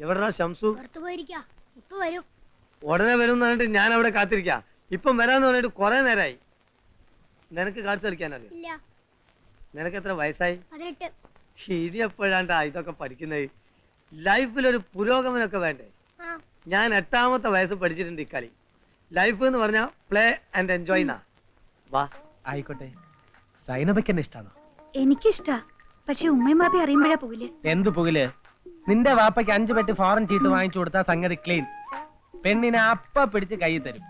എവിടെടാ ശംസു? പുറത്തു പോയിരിക്കാ. ഇപ്പൊ വരും. ഉടനെ വരും പറഞ്ഞിട്ട് ഞാൻ അവിടെ കാത്തിരിക്കാം. ഇപ്പം വരാന്ന് പറഞ്ഞിട്ട് കൊറേ നേരമായി നിനക്ക് കാർഡ്സ് കളിക്കാനറിയോ? ഇല്ല. നിനക്ക് എത്ര വയസ്സായി? പതിനെട്ട്. ഇനി എപ്പോഴാണ്ടാ ഇതൊക്കെ പഠിക്കുന്നത് ലൈഫിൽ ഒരു പുരോഗമനമൊക്കെ വേണ്ടേ? ആ. ഞാൻ എട്ടാമത്തെ വയസ്സ് പഠിച്ചിട്ടുണ്ട് ഈ കളി. ലൈഫ് എന്ന് പറഞ്ഞാൽ പ്ലേ ആൻഡ് എൻജോയ് എന്നാ. വാ. ആയിക്കോട്ടെ. സൈനബയ്ക്ക് എന്നെ ഇഷ്ടമാണോ എനിക്കിഷ്ടാ. പക്ഷെ ഉമ്മയും ബാപ്പി അറിയുമ്പോഴാ പോകില്ലേ എന്ത് പുകിൽ? നിന്റെ വാപ്പയ്ക്ക് അഞ്ചു പെട്ടി ഫോറൻ ചീട്ട് വാങ്ങിച്ചു കൊടുത്താ സംഗതി ക്ലീൻ പെണ്ണിനെ അപ്പ പിടിച്ച് കൈ തരും.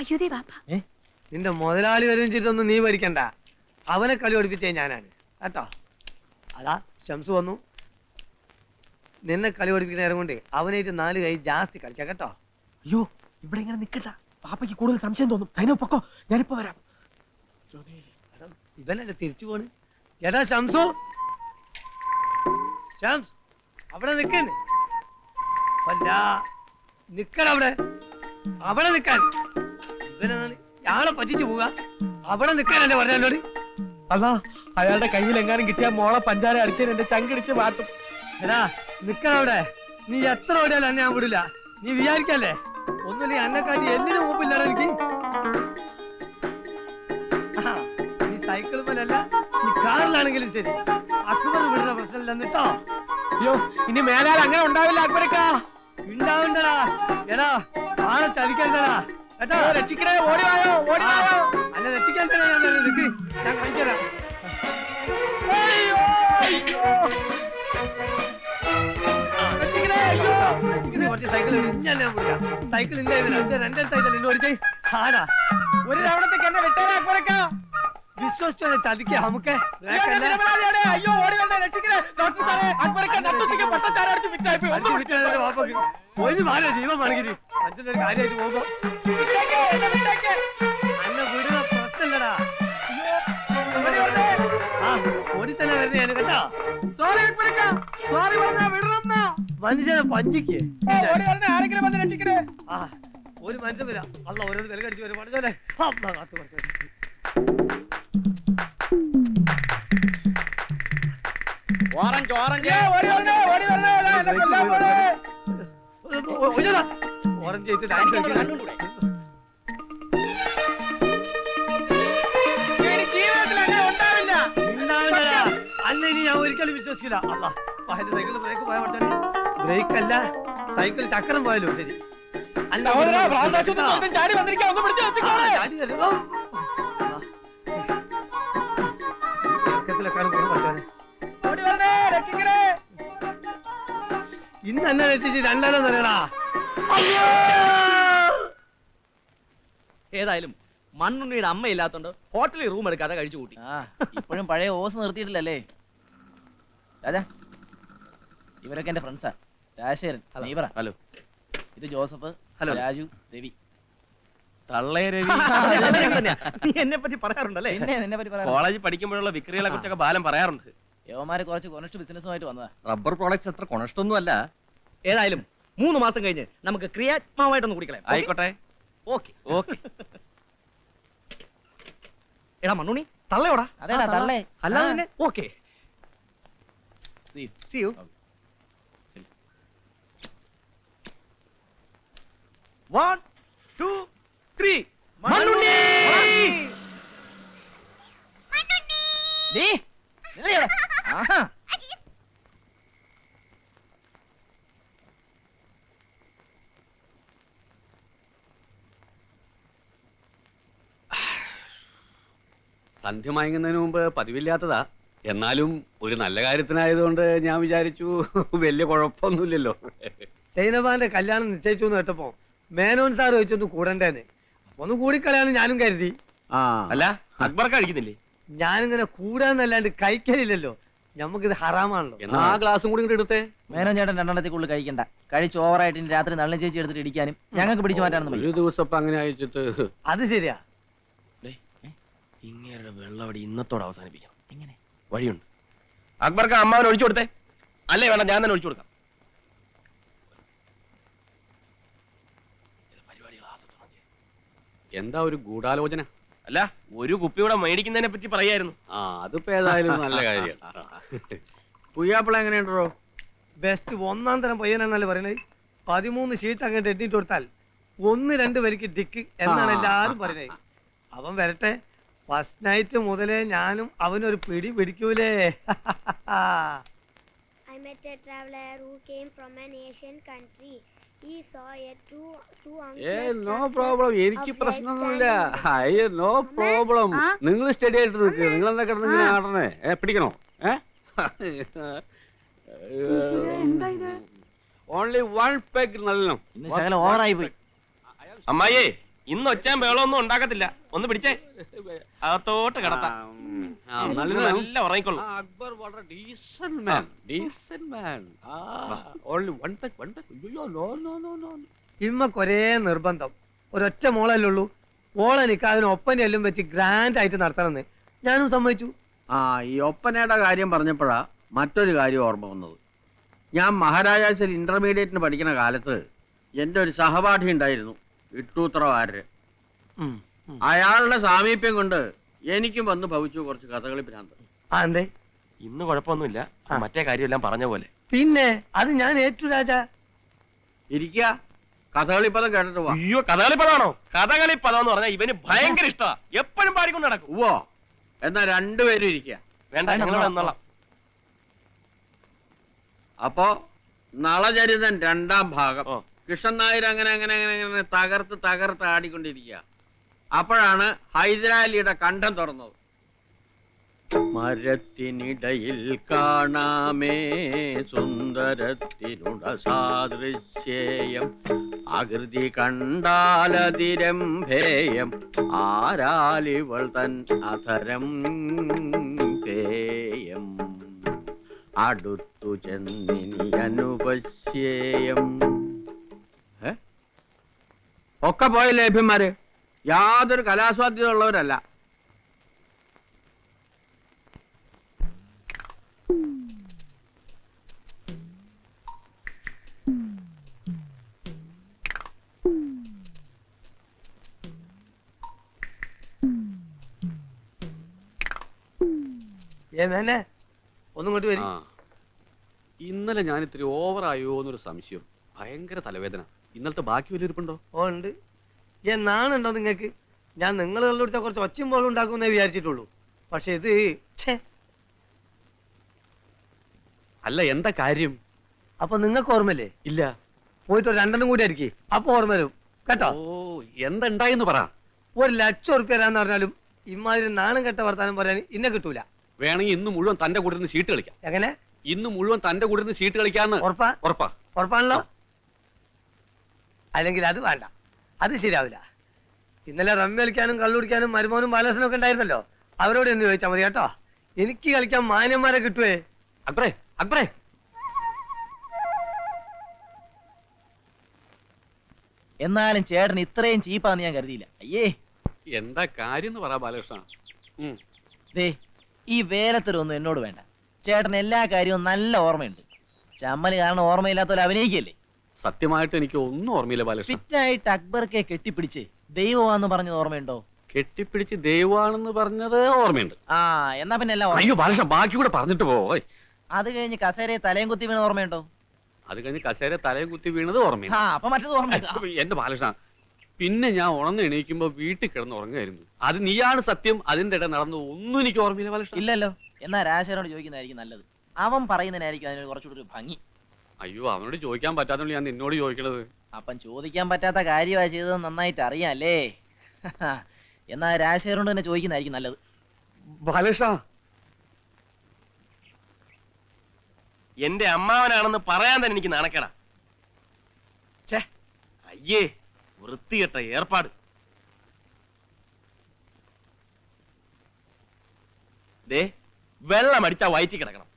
അയ്യോ ദേ വാപ്പ. ഏ? നിന്റെ മുതലാളി വരും ചീട്ടൊന്നും നീ വരിക്കണ്ട അവനെ കളി ഓടിപ്പിച്ചേ ഞാനാണ്. കേട്ടോ? അതാ ശംസു വന്നു. നിന്നെ കളി ഓടിപ്പിക്കുന്ന നേരം കൊണ്ട് അവനായിട്ട് നാല് കൈ ജാസ്തി കളിക്കാം കേട്ടോ? അയ്യോ ഇവിടെ ഇങ്ങനെ നിക്കട്ട പാപ്പയ്ക്ക് കൂടുതൽ സംശയം തോന്നും. സൈനോ പൊക്കോ. ഞാനിപ്പോ വരാം. എടാ, ഇവനല്ലേ തിരിച്ചു പോണ്? എടാ ശംസു! ശംസ് അവിടെ നിക്കുന്നു അല്ല നിക്കട അവിടെ. അവിടെ ഇവനാണ് ഞാളെ പറ്റിച്ചു പോവുക. അവിടെ നിക്കാനല്ലേ പറഞ്ഞോട് അല്ല അയാളുടെ കയ്യിൽ എങ്ങാനും കിട്ടിയ മോളെ പഞ്ചാര അടിച്ചതിന് എന്റെ ചങ്കിടിച്ച് മാറ്റും എടാ നിക്കണ അവിടെ. നീ എത്ര ഓടിയാലും എന്നെ ഞാൻ വിടില്ല. നീ വിചാരിക്കല്ലേ? ഒന്നുമില്ല എന്നെക്കാട്ടി എന്തിനു മുമ്പില്ലടാ എനിക്ക്. നീ സൈക്കിൾ മേലല്ല നീ കാറിലാണെങ്കിലും ശരി. അക്ബർ വിടുന്ന പ്രശ്നമില്ല എന്നിട്ടോ അയ്യോ ഇനി മേലാൽ അങ്ങനെ ഉണ്ടാവില്ല അക്ബരക്കാ. ഉണ്ടാവണ്ടടാ എടാ ആളെ ചതിക്കണ്ടടാ കേട്ടോ? രക്ഷിക്കണേ ഓടി വായോ ഓടി വായോ. അല്ല രക്ഷിക്കണ്ടേ ഞാൻ വരുന്നത്. നിക്ക്. ഞാൻ കാണിച്ചു തരാം. കുറച്ച് സൈക്കിൾ ഞാൻ സൈക്കിൾ ഇല്ല ഇതിന്? രണ്ട് സൈക്കിൾ ഇന്ന് ഓടിച്ചേ. ആടാ. ഒരു തവണത്തേക്ക് എന്നെ വിട്ടേരാ അക്ബരക്കാ. വിശ്വസിച്ചോ ചതിക്കുക നമുക്ക് അയ്യോ, ഓടി വേണ്ട രക്ഷിക്കണേ ഡോക്ടർ സാറേ അക്ബരക്ക നട്ടുച്ചയ്ക്ക് പട്ടച്ചാര അടിച്ച് വിറ്റായി പോയി. ഒന്ന് വിട്ടേക്ക്. ഒരു മാല ജീവൻ അച്ഛന്റെ ഒരു കാര്യമായിട്ട് പോകുമ്പോ. അന്നെ പ്രശ്നമില്ലടാ ഓടി. ആ ഓടി തന്നെ വരണേ ഞാൻ കേട്ടോ സോറി അക്ബരക്ക. സോറി പറഞ്ഞാ വിടണമെന്നാ. മനുഷ്യനെ പഞ്ചിക്ക് ഓ, ഓടി വരണേ. ആരെങ്കിലും വന്ന് രക്ഷിക്കണേ. ആ ഒരു മനുഷ്യൻ വരാം അല്ല ഓരോന്ന് വില കടിച്ചു വരും മനുഷ്യനെ കാത്തു പഠിച്ചോലെ ഓറഞ്ച് പോണേ. ഓറഞ്ച് ചെയ്തിട്ട് ഡാൻസ്. അല്ല ഇനി ഞാൻ ഒരിക്കലും വിശ്വസിക്കില്ല അല്ല സൈക്കിൾ ബ്രേക്ക് പോയാൽ പഠിച്ചാൽ ബ്രേക്ക് അല്ല സൈക്കിൾ ചക്രം പോയാലോ ശരി അല്ല ചാടി വന്നിരിക്കാ. ഒന്ന് പിടിച്ച്. ചാടി ഇന്ന് എന്നെ രക്ഷിച്ച് രണ്ടെണ്ണം തരടാ. ഏതായാലും മണ്ണുണ്ണിയുടെ അമ്മ ഇല്ലാത്തോണ്ട് ഹോട്ടലിൽ റൂം എടുക്കാതെ കഴിച്ചു കൂട്ടി. ആ ഇപ്പോഴും പഴയ ഓസ് നിർത്തിയിട്ടില്ലല്ലേ? രാജാ ഇവരൊക്കെ എന്റെ ഫ്രണ്ട്സാ രാജശേഖരൻ നീ പറ. ഹലോ. ഇത് ജോസഫ് ഹലോ. രാജു രവി. തള്ളേ രവി. നീ എന്നെ പറ്റി പറയാറുണ്ടല്ലേ? പിന്നെ നിന്നെ പറ്റി പറയാം കോളേജിൽ പഠിക്കുമ്പോഴുള്ള വിക്രികളെ കുറിച്ചൊക്കെ ബാലം പറയാറുണ്ട്. യവന്മാര് കുറച്ച് കൊണസ്റ്റ് ബിസിനസ്സുമായിട്ട് വന്നതാ. റബ്ബർ പ്രോഡക്ട്സ് അത്ര കൊണഷ്ടൊന്നും അല്ല. ഏതായാലും മൂന്ന് മാസം കഴിഞ്ഞ് നമുക്ക് ക്രിയാത്മകമായിട്ടൊന്ന് കുടിക്കളയാം ആയിക്കോട്ടെ. ഓക്കെ ഓക്കെ എടാ മണ്ണുണി തള്ളയോടാ അതേടാ തള്ളേ. അല്ലാതെ ആ. തന്നെ okay See you. See you one two three മണ്ണുണ്ണി! ദേ, നിങ്ങൾ ഇവിടെ. ആഹാ. സന്ധ്യ മയങ്ങുന്നതിന് മുമ്പ് പതിവില്ലാത്തതാ. എന്നാലും ഒരു നല്ല കാര്യത്തിനായതുകൊണ്ട് ഞാൻ വിചാരിച്ചു വലിയ കുഴപ്പമൊന്നുമില്ലല്ലോ. സൈനബാന്റെ കല്യാണം നിശ്ചയിച്ചു എന്ന് കേട്ടപ്പോ മേനോൻ സാർ ചോദിച്ചൊന്ന് കൂടണ്ടേന്ന്. ഒന്ന് കൂടിക്കളയാന്ന് ഞാനും കരുതി. അല്ല അക്ബർ കഴിക്കുന്നില്ലേ? ഞാനിങ്ങനെ കൂടാന്നല്ലാണ്ട് കഴിക്കലില്ലല്ലോ. നമുക്കിത് ഹറാമാണല്ലോ. എന്നാ ആ ഗ്ലാസും കൂടി ഇങ്ങോട്ട് എടുത്തേ. മേനോ ചേട്ടൻ രണ്ടെണ്ണത്തിൽ കൂടുതൽ കഴിക്കണ്ട. കഴിച്ച് ഓവറായിട്ട് ഇനി രാത്രി നല്ല ചേച്ചി എടുത്തിട്ട് ഇടിക്കാനും ഞങ്ങൾക്ക് പിടിച്ചു മാറ്റാനൊന്നും ഒരു ദിവസം ഇപ്പൊ അങ്ങനെ അയച്ചിട്ട്. അത് ശരിയാ. ഇങ്ങനെ വെള്ളവടി ഇന്നത്തോടെ അവസാനിപ്പിക്കാം. എങ്ങനെ? വഴിയുണ്ട്. അക്ബർക്ക് അമ്മാവൻ ഒഴിച്ചു കൊടുത്തേ. അല്ലേ വേണ്ട ഞാൻ തന്നെ ഒഴിച്ചു കൊടുക്കാം. എന്താ ഒരു ഗൂഢാലോചന? അല്ല ഒരു കുപ്പി കൂടെ മേടിക്കുന്നതിനെ പറ്റി പറയായിരുന്നു. ആ അതിപ്പോ ഏതായാലും നല്ല കാര്യം. പുയ്യാപ്പിള എങ്ങനെയുണ്ടോ? ബെസ്റ്റ് ഒന്നാം തരം പയ്യനാണല്ലേ പറയുന്നത് പതിമൂന്ന് ഷീറ്റ് അങ്ങനെ എട്ടിട്ട് കൊടുത്താൽ ഒന്ന് രണ്ട് വരിക്ക് ഡിക്ക് എന്നാണ് എല്ലാവരും പറയുന്നത് അവൻ വരട്ടെ. ഫസ്റ്റ് നൈറ്റ് മുതലേ ഞാനും അവനൊരു പിടി പിടിക്കൂലേ. I met a traveler who came from an Asian country. No problem എനിക്ക് പ്രശ്നൊന്നുമില്ല പ്രശ്നമൊന്നുമില്ല. അയ്യോ നോ പ്രോബ്ലം നിങ്ങൾ സ്റ്റഡി ആയിട്ട് നിൽക്കുക നിങ്ങൾ എന്താ കിടന്ന് ഇങ്ങനെ ആടണേ? ഏ പിടിക്കണോ? ഏ? ഓൺലി വൺ പെഗ് നല്ല അമ്മായിയേ ഇന്ന് ഒച്ചാൻ ബഹളമൊന്നും ഉണ്ടാക്കത്തില്ല. ഒന്ന് പിടിച്ചേ. അകത്തോട്ട് കിടത്താം. നല്ല ഉറങ്ങിക്കൊള്ളു. അക്ബർ വളരെ decent man decent man only one peg one peg അയ്യോ നോ നോ നോ നോ ഇമ്മക്കൊരേ നിർബന്ധം. ഒരൊറ്റ മോളല്ലേ ഉള്ളൂ മോളെനിക്ക് അതിന് ഒപ്പന എല്ലാം വെച്ച് ഗ്രാൻഡ് ആയിട്ട് നടത്തണമെന്ന്. ഞാനും സമ്മതിച്ചു. ആ ഈ ഒപ്പനയുടെ കാര്യം പറഞ്ഞപ്പോഴാ മറ്റൊരു കാര്യം ഓർമ്മ വന്നത്. ഞാൻ മഹാരാജാസിൽ ഇന്റർമീഡിയറ്റിന് പഠിക്കുന്ന കാലത്ത് എന്റെ ഒരു സഹപാഠി ഉണ്ടായിരുന്നു. ഇട്ടൂത്രവാരര് ഉം. അയാളുടെ സാമീപ്യം കൊണ്ട് എനിക്കും വന്ന് ഭവിച്ചു കുറച്ച് കഥകളി ഭ്രാന്ത്. ആ എന്തേ? ഇന്ന് കുഴപ്പമൊന്നുമില്ല. മറ്റേ കാര്യമെല്ലാം പറഞ്ഞ പോലെ. പിന്നെ അത് ഞാൻ ഏറ്റു രാജ. ഇരിക്ക. കഥകളി പദം കേട്ടിട്ട് അയ്യോ കഥകളിപ്പതാണോ കഥകളിപ്പദം എന്ന് പറഞ്ഞാൽ ഇവന് ഭയങ്കര ഇഷ്ടമാ എപ്പോഴും പാടിക്കൊണ്ട് നടക്കും. ഓ എന്നാ രണ്ടുപേരും ഇരിക്ക. വേണ്ട അപ്പോ നളചരിതൻ രണ്ടാം ഭാഗം. ഓ. കൃഷ്ണൻ നായർ അങ്ങനെ അങ്ങനെ അങ്ങനെ അങ്ങനെ തകർത്ത് തകർത്ത് ആടിക്കൊണ്ടിരിക്കുക. അപ്പോഴാണ് ഹൈദരാലിയുടെ കണ്ഠം തുറന്നത്. മരത്തിനിടയിൽ കാണാമേ സുന്ദരത്തിനുട സാദൃശ്യേയം. ആകൃതി കണ്ടാലതിരംഭേയം ആരാലിവൾ തൻ അധരം പേയം. അടുത്തു ചെന്നിനി അനുപശ്യേയം? ഒക്കെ പോയ ലേഭ്യന്മാര്? യാതൊരു കലാസ്വാധ്യത ഉള്ളവരല്ല ഏ മേനെ ഒന്നും ഇങ്ങോട്ട് വരും. ഇന്നലെ ഞാൻ ഇത്തിരി ഓവറായോ എന്നൊരു സംശയം. ഭയങ്കര തലവേദന. ഇന്നലത്തെ ബാക്കി വലിയ ഇരിപ്പുണ്ടോ ഓ ഉണ്ട്. എന്നാണുണ്ടോ നാണുണ്ടോ നിങ്ങൾക്ക്? ഞാൻ നിങ്ങൾ കണ്ടുപിടിച്ച കുറച്ച് ഒച്ചയും പോലും ഉണ്ടാക്കുമെന്നേ വിചാരിച്ചിട്ടുള്ളൂ. പക്ഷെ ഇത് ഛേ. അല്ല എന്താ കാര്യം? അപ്പൊ നിങ്ങൾക്ക് ഓർമ്മല്ലേ ഇല്ല. പോയിട്ട് ഒരു രണ്ടെണ്ണം കൂടി ആയിരിക്കും. അപ്പൊ ഓർമ്മ വരും. കേട്ടോ? ഓ എന്താ ഉണ്ടായെന്ന് പറ. ഒരു ലക്ഷം ഉറുപ്പ്യ തരാന്ന് പറഞ്ഞാലും ഇമാതിരി നാണം കെട്ട വർത്താനം പറയാൻ ഇന്നെ കിട്ടൂല. വേണമെങ്കിൽ ഇന്ന് മുഴുവൻ തന്റെ കൂടെ ഇരുന്ന് ഷീട്ട് കളിക്കാം. എങ്ങനെ? ഇന്ന് മുഴുവൻ തന്റെ കൂടെ ഇരുന്ന് ഷീട്ട് കളിക്കാന്ന്. ഉറപ്പാ? ഉറപ്പാ. ഉറപ്പാണല്ലോ? അല്ലെങ്കിൽ അത് വേണ്ട. അത് ശരിയാവില്ല. ഇന്നലെ റമ്മി കളിക്കാനും കള്ളുടിക്കാനും മരുമോനും ബാലകൃഷ്ണനും ഒക്കെ ഉണ്ടായിരുന്നല്ലോ. അവരോട് എന്ന് ചോദിച്ചാൽ മതി കേട്ടോ? എനിക്ക് കളിക്കാൻ മാന്യന്മാരെ കിട്ടുവേ. അക്ബറേ അക്ബറേ. എന്നാലും ചേട്ടൻ ഇത്രയും ചീപ്പാന്ന് ഞാൻ കരുതിയില്ല. അയ്യേ. എന്താ കാര്യം എന്ന് പറ ബാലകൃഷ്ണ. ഉം. ദേ ഈ വേലത്തരൊന്നും എന്നോട് വേണ്ട. ചേട്ടൻ എല്ലാ കാര്യവും നല്ല ഓർമ്മയുണ്ട്. ചമ്മൽ കാരണം ഓർമ്മയില്ലാത്തവരെ അഭിനയിക്കല്ലേ? സത്യമായിട്ട് എനിക്ക് ഒന്നും ഓർമ്മയില്ല ബാലകൃഷ്ണ. ഫിറ്റായിട്ട് അക്ബർക്കെ കെട്ടിപ്പിടിച്ച് ദൈവമാന്ന് പറഞ്ഞത് ഓർമ്മയുണ്ടോ? കെട്ടിപ്പിടിച്ച് ദൈവമാണെന്ന് പറഞ്ഞത് ഓർമ്മയുണ്ട്. ആ എന്നാ പിന്നെ എല്ലാം ഓർമ്മ അയ്യോ ബാലകൃഷ്ണ ബാക്കി കൂടെ പറഞ്ഞിട്ട് പോയി. അത് കഴിഞ്ഞ് കസേരയെ തലയും കുത്തി വീണ ഓർമ്മയുണ്ടോ? അത് കഴിഞ്ഞ് കസേര തലയും കുത്തി വീണത് ഓർമ്മയുണ്ട്. ആ അപ്പൊ മറ്റത് ഓർമ്മയുണ്ടോ എന്റെ ബാലകൃഷ്ണ പിന്നെ ഞാൻ ഉണർന്ന് എണീക്കുമ്പോ വീട്ടിൽ കിടന്ന് ഉറങ്ങായിരുന്നു അത് നീയാണ് സത്യം അതിന്റെ ഇട നടന്നു ഒന്നും എനിക്ക് ഓർമ്മയില്ല ബാലകൃഷ്ണ. ഇല്ലല്ലോ. എന്നാ രാശനോട് ചോദിക്കുന്നതായിരിക്കും നല്ലത്. അവൻ പറയുന്നതിനായിരിക്കും അതിന് കുറച്ചുകൂടി ഒരു ഭംഗി. അയ്യോ അവനോട് ചോദിക്കാൻ പറ്റാത്തോണ്ട് ഞാൻ നിന്നോട് ചോദിക്കണത്. അപ്പം ചോദിക്കാൻ പറ്റാത്ത കാര്യമാണ് ചെയ്തത് നന്നായിട്ട് അറിയാം അല്ലേ എന്നാ രാജശേഖരനോട് തന്നെ ചോദിക്കുന്നതായിരിക്കും നല്ലത്. ബാലകൃഷ്ണ. എന്റെ അമ്മാവനാണെന്ന് പറയാൻ തന്നെ എനിക്ക് നാണക്കേടാ. ഛേ അയ്യേ വൃത്തികെട്ട ഏർപ്പാട്. ദേ വെള്ളം അടിച്ചാ വയറ്റി കിടക്കണം.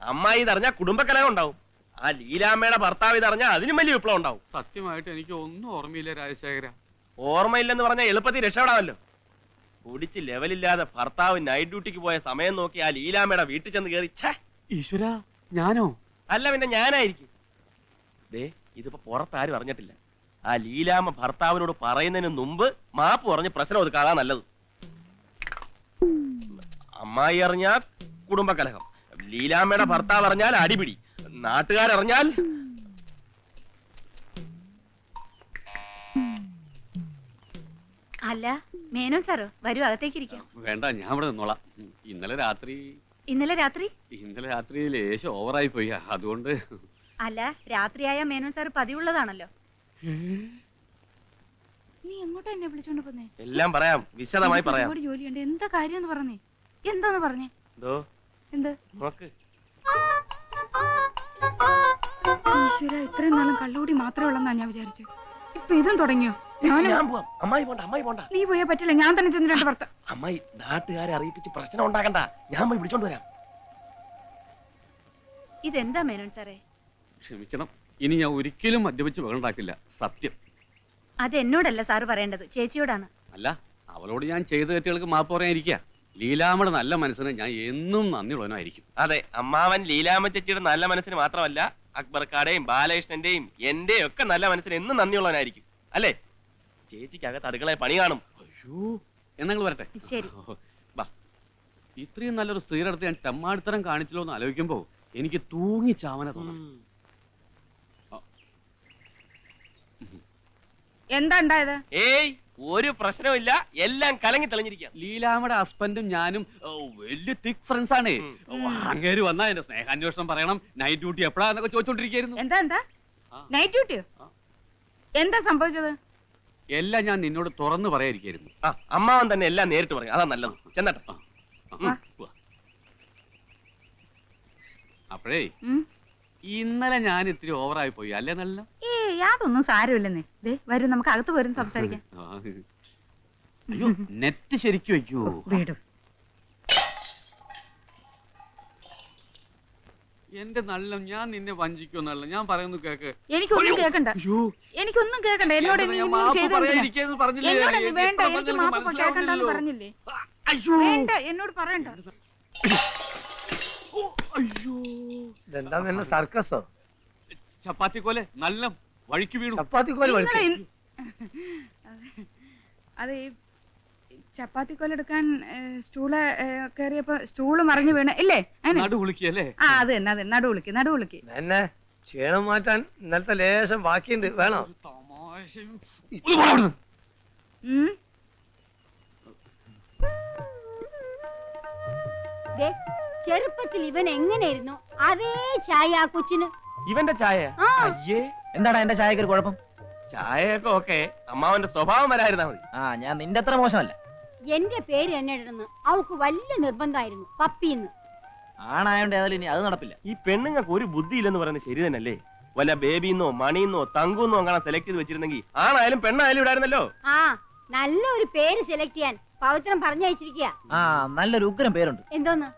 അമ്മായി ഇതറിഞ്ഞാ കുടുംബക്കലഹം ഉണ്ടാവും. ആ ലീലാമ്മയുടെ ഭർത്താവ് ഇതറിഞ്ഞാ അതിനും വലിയ വിപ്ലവം ഉണ്ടാവും. സത്യമായിട്ട് എനിക്ക് ഒന്നും ഓർമ്മയില്ല രാജശേഖര. ഓർമ്മയില്ലെന്ന് പറഞ്ഞാൽ എളുപ്പത്തിൽ രക്ഷപ്പെടാമല്ലോ. കുടിച്ച് ലെവലില്ലാതെ ഭർത്താവ് നൈറ്റ് ഡ്യൂട്ടിക്ക് പോയ സമയം നോക്കി ആ ലീലാമ്മയുടെ വീട്ടിൽ ചെന്ന് കയറി ഛേ! ഈശ്വര ഞാനോ? അല്ല പിന്നെ ഞാനായിരിക്കും. ദേ ഇതിപ്പോ പുറത്താരും അറിഞ്ഞിട്ടില്ല. ആ ലീലാമ്മ ഭർത്താവിനോട് പറയുന്നതിന് മുമ്പ് മാപ്പ് പറഞ്ഞ് പ്രശ്നം ഒതുക്കാതാ നല്ലത്. അമ്മായി അറിഞ്ഞാൽ കുടുംബകലഹം. ലീലാമ്മയുടെ ഭർത്താവ് അറിഞ്ഞാൽ അടിപിടി. നാട്ടുകാരറിഞ്ഞാൽ? അല്ല മേനോൻ സാറോ വരൂ അകത്തേക്ക് ഇരിക്കാം വേണ്ട ഞാൻ ഇവിടെ നിന്നോളാം. ഇന്നലെ രാത്രി ഇന്നലെ രാത്രി? ഇന്നലെ രാത്രി ലേശം ഓവറായി പോയി അതുകൊണ്ട് അല്ല രാത്രിയായ മേനോൻ സാർ പതിവുള്ളതാണല്ലോ. നീ എങ്ങോട്ടാ എന്നെ വിളിച്ചോണ്ട് പോന്നേ? എല്ലാം പറയാം വിശദമായി പറയാം. ഒരുപാട് ജോലിയുണ്ട്. എന്താ കാര്യം എന്ന് പറഞ്ഞേ? എന്താന്ന് പറഞ്ഞേ? എന്തോ? എന്ത്? നോക്ക് ഈശ്വര ഇത്രയും നാളും കള്ളുകൂടി മാത്രമേ ഉള്ളെന്നാ ഞാൻ വിചാരിച്ചു. ഇപ്പൊ ഇതും തുടങ്ങിയോ? ഞാൻ പോവാം. അമ്മായി പോണ്ട അമ്മായി പോണ്ട. നീ പോയാ പറ്റില്ല ഞാൻ തന്നെ ചെന്ന് രണ്ട് ഭർത്ത അമ്മായി നാട്ടുകാരെ അറിയിപ്പിച്ച് പ്രശ്നം ഉണ്ടാക്കണ്ട. ഞാൻ പോയി വിളിച്ചോണ്ട് വരാം. ഇതെന്താ മേനോൻ സാറേ? ക്ഷമിക്കണം. ഇനി ഞാൻ ഒരിക്കലും മദ്യപിച്ച് ബഹളുണ്ടാക്കില്ല സത്യം. അത് എന്നോടല്ല സാറ് പറയേണ്ടത്. ചേച്ചിയോടാണ്. അല്ല അവളോട് ഞാൻ ചെയ്ത തെറ്റുകൾക്ക് മാപ്പ് പറയാനിരിക്കുക ലീലാമ്മയുടെ നല്ല മനസ്സിന് ഞാൻ എന്നും നന്ദിയുള്ളവനായിരിക്കും. അതെ അമ്മാവൻ ലീലാമ്മ ചേച്ചിയുടെ നല്ല മനസ്സിന് മാത്രമല്ല അക്ബർക്കാടെയും ബാലകൃഷ്ണന്റെയും എന്റെയും ഒക്കെ നല്ല മനസ്സിന് എന്നും നന്ദിയുള്ളവനായിരിക്കും. അല്ലേ? ചേച്ചിക്ക് അകത്ത് അടുക്കളയെ പണി കാണും. അയ്യോ എന്നങ്ങൾ വരട്ടെ? ശരി. വാ ഇത്രയും നല്ലൊരു സ്ത്രീയുടെ അടുത്ത് ഞാൻ ചമ്മാടിത്തരം കാണിച്ചല്ലോ എന്ന് ആലോചിക്കുമ്പോ എനിക്ക് തൂങ്ങി ചാവന തോന്നുന്നു എന്താ ഉണ്ടായത്? ഏയ് ഒരു പ്രശ്നമില്ല എല്ലാം കലങ്ങി തെളിഞ്ഞിരിക്കാം ലീലാമ്മയുടെ ഹസ്ബൻഡും ഞാനും ഓ, വലിയ തിക് ഫ്രണ്ട്സ് ആണ്. അങ്ങേര് വന്നാ എന്റെ സ്നേഹാന്വേഷണം പറയണം. നൈറ്റ് ഡ്യൂട്ടി എപ്പോഴാന്നൊക്കെ ചോദിച്ചോണ്ടിരിക്കുന്നു എന്താ എന്താ? ആ. നൈറ്റ് ഡ്യൂട്ടി ആ. എന്താ സംഭവിച്ചത്? എല്ലാം ഞാൻ നിന്നോട് തുറന്നു പറയായിരിക്കായിരുന്നു ആ അമ്മാവൻ തന്നെ എല്ലാം നേരിട്ട് പറയും അതാ നല്ലത്. ചെന്നട്ടെ. ആ. ഉം. അപ്പോഴേ ഉം. ഇന്നലെ ഞാൻ ഇത്തിരി ഓവറായി പോയി. അല്ലേ നല്ല? ഏ യാതൊന്നും സാരമില്ലെന്നേ. ദേ വരൂ നമുക്ക് അകത്ത് വരും സംസാരിക്കാം. അയ്യോ നെറ്റ് ശരിക്കും വെക്കൂ വീടും. എന്റെ നല്ല ഞാൻ നിന്നെ വഞ്ചിക്കൊന്നല്ല ഞാൻ പറയുന്നു കേക്ക്. എനിക്കൊന്നും കേക്കണ്ട. എനിക്കൊന്നും കേക്കണ്ട. എന്നോട് നീ? എന്നോട് നീ വേണ്ട എനിക്ക് മാപ്പ് പറഞ്ഞില്ലേ? വേണ്ട എന്നോട് പറയണ്ട. അയ്യോ. ഇതെന്താ തന്നെ സർക്കസോ? ചപ്പാത്തി കോലെ നല്ല വഴിക്ക് വീണു. ചപ്പാത്തി കോൽ നിങ്ങളെ വഴിക്കും. ഇൻ- അത് ഈ ചപ്പാത്തി കൊലെടുക്കാൻ സ്റ്റൂൾ കയറിയപ്പോ സ്റ്റൂൾ മറിഞ്ഞു വീണ്. ഇല്ലേ? അതിന് നടു വിളിക്കല്ലേ ആ അത് തന്നെ അതെ നടു വിളിക്ക് നടു വിളിക്ക്. എന്നെ ക്ഷീണം മാറ്റാൻ ഇന്നലത്തെ ലേശം ബാക്കിയുണ്ട്. വേണോ? തമാശയും. ഉം. ചെറുപ്പത്തിൽ ഇവൻ എങ്ങനെയായിരുന്നു? അതേ ചായ ആ കൊച്ചിന്. ഇവന്റെ ചായ? ആ. അയ്യേ. എന്താടാ എന്റെ ചായക്ക് ഒരു കുഴപ്പം? ചായയൊക്കെ ഓക്കെ. അമ്മാവന്റെ സ്വഭാവം വരായിരുന്നാ മതി. ആ ഞാൻ നിന്റെ അത്ര മോശമല്ല. എന്റെ പേര് തന്നെ ഇടുന്നു അവൾക്ക് വലിയ നിർബന്ധമായിരുന്നു പപ്പിന്ന്. ആണായോണ്ട് ഏതായാലും ഇനി അത് നടപ്പില്ല. ഈ പെണ്ണുങ്ങൾക്ക് ഒരു ബുദ്ധി ഇല്ലെന്ന് പറയുന്നത് ശരി തന്നെയല്ലേ? വല്ല ബേബിന്നോ മണിന്നോ തങ്കുന്നോ അങ്ങനെ സെലക്ട് ചെയ്ത് വെച്ചിരുന്നെങ്കിൽ ആണായാലും പെണ്ണായാലും ഇടായിരുന്നല്ലോ ആ നല്ല ഒരു പേര് സെലക്ട് ചെയ്യാൻ പവിത്രം പറഞ്ഞയച്ചിരിക്കുക ആ നല്ലൊരു ഉഗ്രം പേരുണ്ട്. എന്തോന്ന്?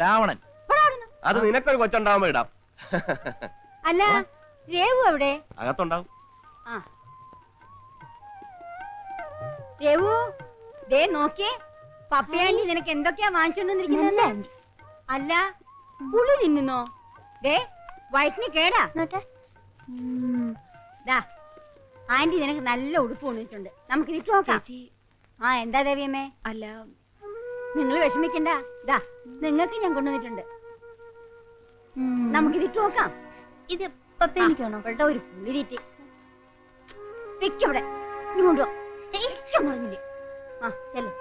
രാവണൻ. അത് നിനക്കൊരു കൊച്ചുണ്ടാവുമ്പോ ഇടാം. അല്ല രേവു എവിടെ? അകത്തുണ്ടാവും. രേവു ദേ നോക്കിയേ പപ്പയാണ്ടി നിനക്ക് എന്തൊക്കെയാ വാങ്ങിച്ചോണ്ടിരിക്കുന്നല്ലേ അല്ല പുളി തിന്നുന്നോ? ദേ വയറ്റിന് കേടാ. ദാ ആന്റി നിനക്ക് നല്ല ഉടുപ്പ് കൊണ്ടിട്ടുണ്ട് നമുക്ക് ഇതിട്ട് ആ എന്താ ദേവിയമ്മേ? അല്ല നിങ്ങൾ വിഷമിക്കണ്ട. ദാ നിങ്ങൾക്ക് ഞാൻ കൊണ്ടുവന്നിട്ടുണ്ട്. നമുക്ക് ഇതിട്ട് നോക്കാം. ഇത് പപ്പേനിക്കാണോ കേട്ടോ ഒരു പുളി തീറ്റി. വെക്കവിടെ ഇങ്ങോട്ടോ ആ ചെല്ലു.